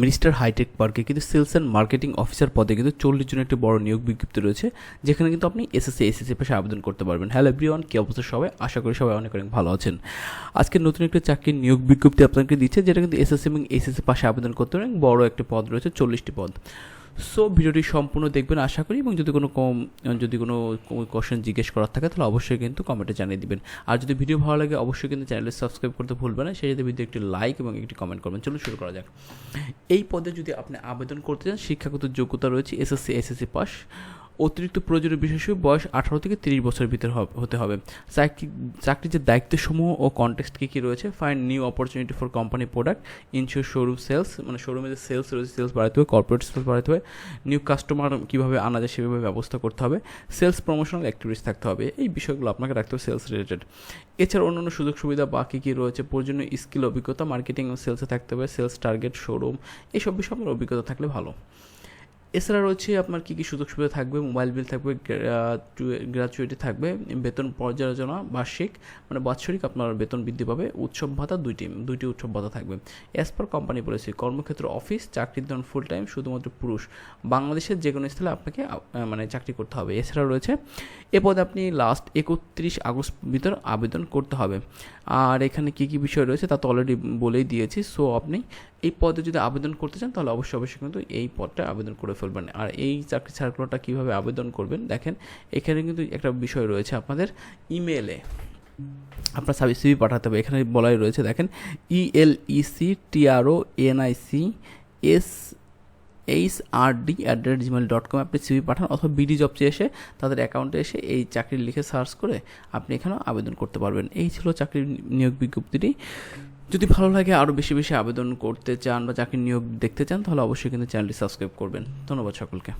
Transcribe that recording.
Minister hi tech পার্কে কিন্তু sales and marketing officer পদে কিন্তু চল্লিশ জনের একটি বড় নিয়োগ বিজ্ঞপ্তি রয়েছে, যেখানে কিন্তু আপনি এসএসসি এসএসসি পাশে আবেদন করতে পারবেন। হ্যালো এভরিওয়ান কী অবস্থা সবাই? আশা করি সবাই অনেক অনেক ভালো আছেন। আজকে নতুন একটি চাকরির নিয়োগ বিজ্ঞপ্তি আপনাকে দিচ্ছে, যেটা কিন্তু এসএসসি এবং এসএসসি পাশে আবেদন করতে পারেন। বড় একটি পদ রয়েছে, চল্লিশটি পদ। সো ভিডিওটি সম্পূর্ণ দেখবেন, আশা করি, এবং যদি কোনো কম, যদি কোনো কোয়েশ্চেন জিজ্ঞেস করার থাকে, তাহলে অবশ্যই কিন্তু কমেন্টে জানিয়ে দিবেন। আর যদি ভিডিও ভালো লাগে, অবশ্যই কিন্তু চ্যানেলে সাবস্ক্রাইব করতে ভুলবেন না। সেই সাথে ভিডিও একটি লাইক এবং একটি কমেন্ট করবেন। চলুন শুরু করা যাক। এই পদে যদি আপনি আবেদন করতে চান, শিক্ষাগত যোগ্যতা রয়েছে এসএসসি এসএসসি পাস অতিরিক্ত প্রয়োজনীয় বিষয় বয়স আঠারো থেকে তিরিশ বছরের ভিতর হতে হবে। চাকরি, চাকরির যে দায়িত্বসমূহ ও কন্টেক্সট কী কী রয়েছে find new opportunity for company product insure showroom sales মানে শোরুমে যে সেলস রয়েছে সেলস বাড়াতে হবে কর্পোরেট সেলস বাড়াতে হবে নিউ কাস্টমার কীভাবে আনা যায় সেভাবে ব্যবস্থা করতে হবে সেলস প্রমোশনাল অ্যাক্টিভিটিস থাকতে হবে, এই বিষয়গুলো আপনাকে রাখতে হবে সেলস রিলেটেড এছাড়া অন্যান্য সুযোগ সুবিধা বা কী কী রয়েছে, প্রয়োজনীয় স্কিল অভিজ্ঞতা মার্কেটিং ও সেলসে থাকতে হবে সেলস টার্গেট শোরুম এইসব বিষয়ে আপনার অভিজ্ঞতা থাকলে ভালো। এছাড়া রয়েছে আপনার কী কী সুযোগ সুবিধা থাকবে? মোবাইল বিল থাকবে গ্র্যাচুইটি থাকবে, বেতন পর্যালোচনা, বার্ষিক মানে বাৎসরিক আপনার বেতন বৃদ্ধি পাবে। উৎসব ভাতা দুইটি দুইটি উৎসব ভাতা থাকবে। অ্যাজ পার কোম্পানি পলিসি কর্মক্ষেত্র অফিস চাকরির ধরন ফুল টাইম শুধুমাত্র পুরুষ। বাংলাদেশের যে কোনো স্থলে আপনাকে মানে চাকরি করতে হবে। এছাড়া রয়েছে, এ পদে আপনি লাস্ট একত্রিশ আগস্ট ভিতর আবেদন করতে হবে। আর এখানে কী কী বিষয় রয়েছে তা তো অলরেডি বলেই দিয়েছি। সো আপনি এই পদে যদি আবেদন করতে চান, তাহলে অবশ্যই অবশ্যই কিন্তু এই পদটা আবেদন করে ফেলবেন। আর এই চাকরি সার্কুলারটা কীভাবে আবেদন করবেন, দেখেন, এখানে কিন্তু একটা বিষয় রয়েছে আপনাদের ইমেলে। আপনার সাবি সিভি পাঠাতে হবে, এখানে বলাই রয়েছে, দেখেন E L E C T R O N I C S H R D at the rate Gmail dot com আপনি সিভি পাঠান অথবা বিডি জব চেয়ে এসে তাদের অ্যাকাউন্টে এসে এই চাকরি লিখে সার্চ করে আপনি এখানেও আবেদন করতে পারবেন। এই ছিল চাকরির নিয়োগ বিজ্ঞপ্তিটি। যদি ভালো লাগে আরও বেশি বেশি আবেদন করতে চান বা চাকরি নিয়োগ দেখতে চান, তাহলে অবশ্যই কিন্তু চ্যানেলটি সাবস্ক্রাইব করবেন। ধন্যবাদ সকলকে।